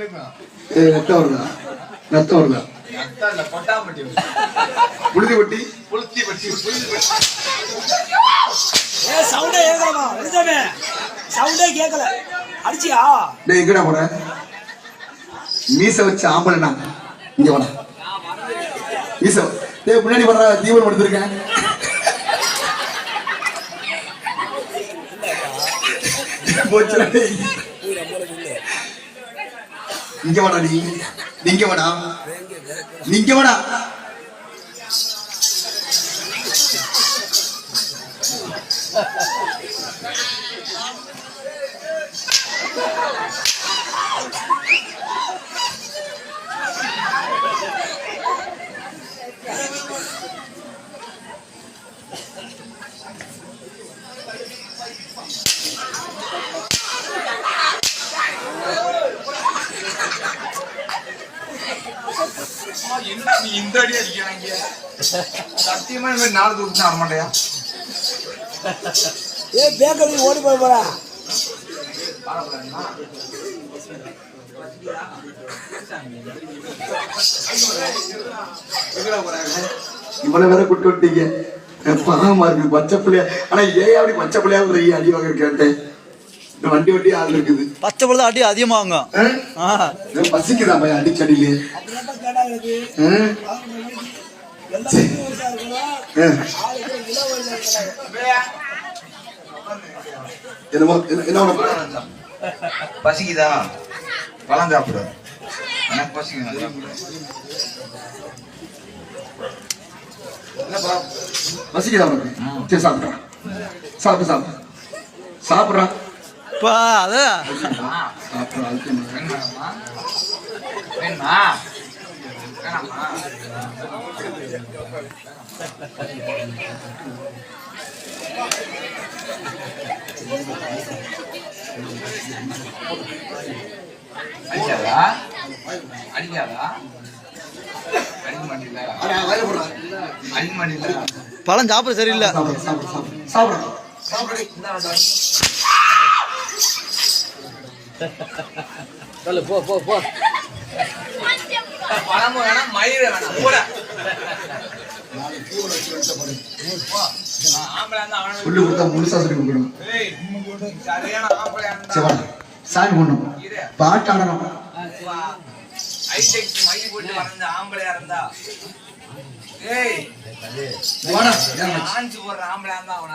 ரத்தம் வருதா ரத்தம் வருதா புழுதி கொட்டி புளுத்தி சவுண்டே கேட்கலமா வெளிச்சமே சவுண்டே கேட்கல அடிச்சியா? டேய் எங்கடா போற? மீச வச்ச ஆம்பளை நான் இங்க வாடா. மீச. டேய் முன்னாடி வர தீவனம் எடுத்திருக்கேன் போச்சுடா டேய். இங்க வாடா நீ. நீங்க வாடா. நீங்க வாடா. என்ன நீ இந்த அடி அடிக்கிறாங்க சத்தியமா இந்த மாதிரி நாலு தூக்கு வர மாட்டேயா ஏ பேக்கரி ஓடி போய் போறா. இவ்வளவு வேற கூட்டு விட்டீங்க பாவமா இருக்கு பச்சை பிள்ளையா ஆனா ஏன் அப்படி பச்சை பிள்ளையா ஒரு அடி வாங்க கேட்டேன். வண்டி வண்டி ஆள் இருக்குது? பச்சை பொழுது அடி இது பசிக்குதா பையன் அடிச்சடியிலே என்னமோ என்ன-? பசிக்குதா? பழம் சாப்பிடு எனக்கு பசிக்குது. சாப்பிடுறேன். பசிக்குதா உனக்கு? சரி சாப்பிட்றா சாப்பிடு சாப்பிடு சாப்பிட்றா. பா அதான் அடிக்காதா அடிக்காதா பழம் சாப்பிட சரியில்லை. சாப்பிடு சாப்பிடு. சாப்பிடு. சாப்பிடு. சொல்லு போ போ போ. பழமும் வேணாம் மயிர வேணாம். கூட. புல்லு கொடுத்தா முழுசா சொல்லி கொடுக்கணும். சாமி பண்ணும். பாட்டு ஆடணும். ஆம்பளையா இருந்தா? ஆம்பளையா இருந்தா அவன்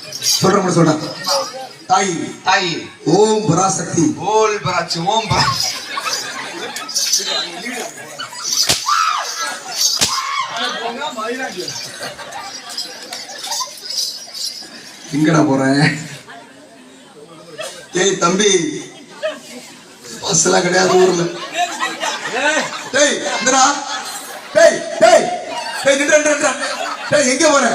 அடுறா அடுறா அடுறா அடுறா இங்க வாடா சொல்ற. மட்டும் சொல்றா தாய். தாய். ஓம் பராசக்தி. ஓல் பராச்சு ஓம் பராச்சு எங்கடா போறேன் ஏய் தம்பி. பஸ் எல்லாம் கிடையாது ஊர்ல. டேய் இந்தடா. டேய் டேய் டேய் நின்று டேய் எங்க போற?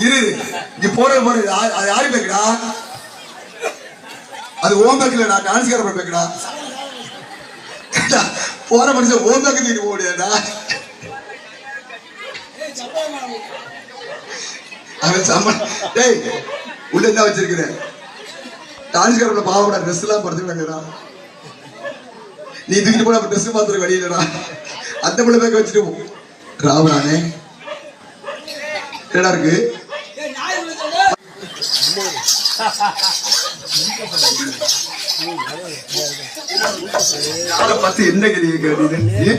இரு இங்க போற போற அது யாரு பேக்கடா அது ஓம் நான் டான்ஸ்கார பேக்கடா போற மனுஷன் ஓம் பேக்கு தூக்கிட்டு போக முடியாதா அவன் சம்பளம் டேய் உள்ள என்ன வச்சிருக்கிறேன் டான்ஸ்காரோட பாவோட ட்ரெஸ் எல்லாம் படுத்துக்கிறாங்கடா நீ தூக்கிட்டு போன ட்ரெஸ் மாத்திர வெளியிலடா அந்த பிள்ளை பேக்க வச்சுட்டு ராவணானே என்னடா இருக்கு? பார்த்து என்ன கேள்வி கேட்டீங்க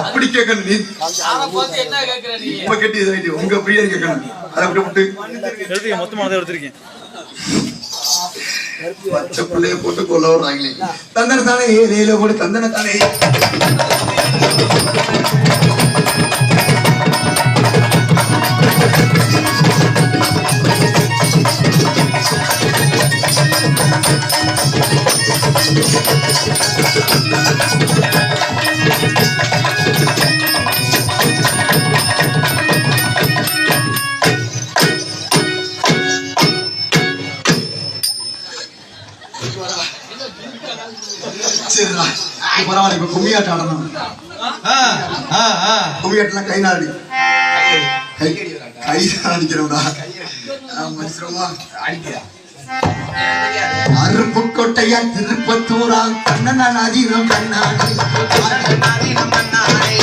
அப்படி கேட்கணும் நீ. கேட்டு இதாயிட்டு உங்க பிரியாணி கேட்கணும் அதை அப்படி விட்டு. எடுத்துக்க மொத்தமானதை எடுத்துருக்கேன். பச்சை பிள்ளைய போட்டு கொல்ல வர்றாங்களே. தந்தன தானே நீல போட்டு தந்தன தானே பரவாயில்ல இப்ப கும்மியாட்டம் ஆடணும். கும்மியாட்டம்லாம் கை நாடி கை அடிக்கிறோம்டா மனுஷமா அடிக்கியா அருப்புக்கோட்டையா திருப்பத்தூரா கண்ணனாதீனம் கண்ணாடி. கண்ணனாதீனம் கண்ணாடி.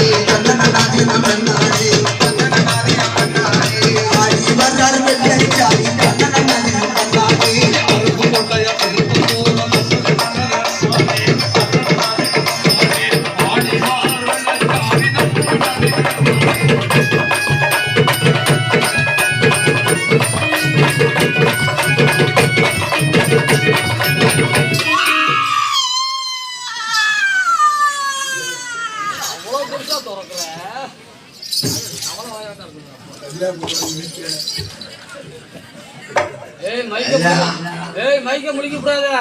ஏய் மைக்க ஏய் மைக்க முடிக்க கூடாதா.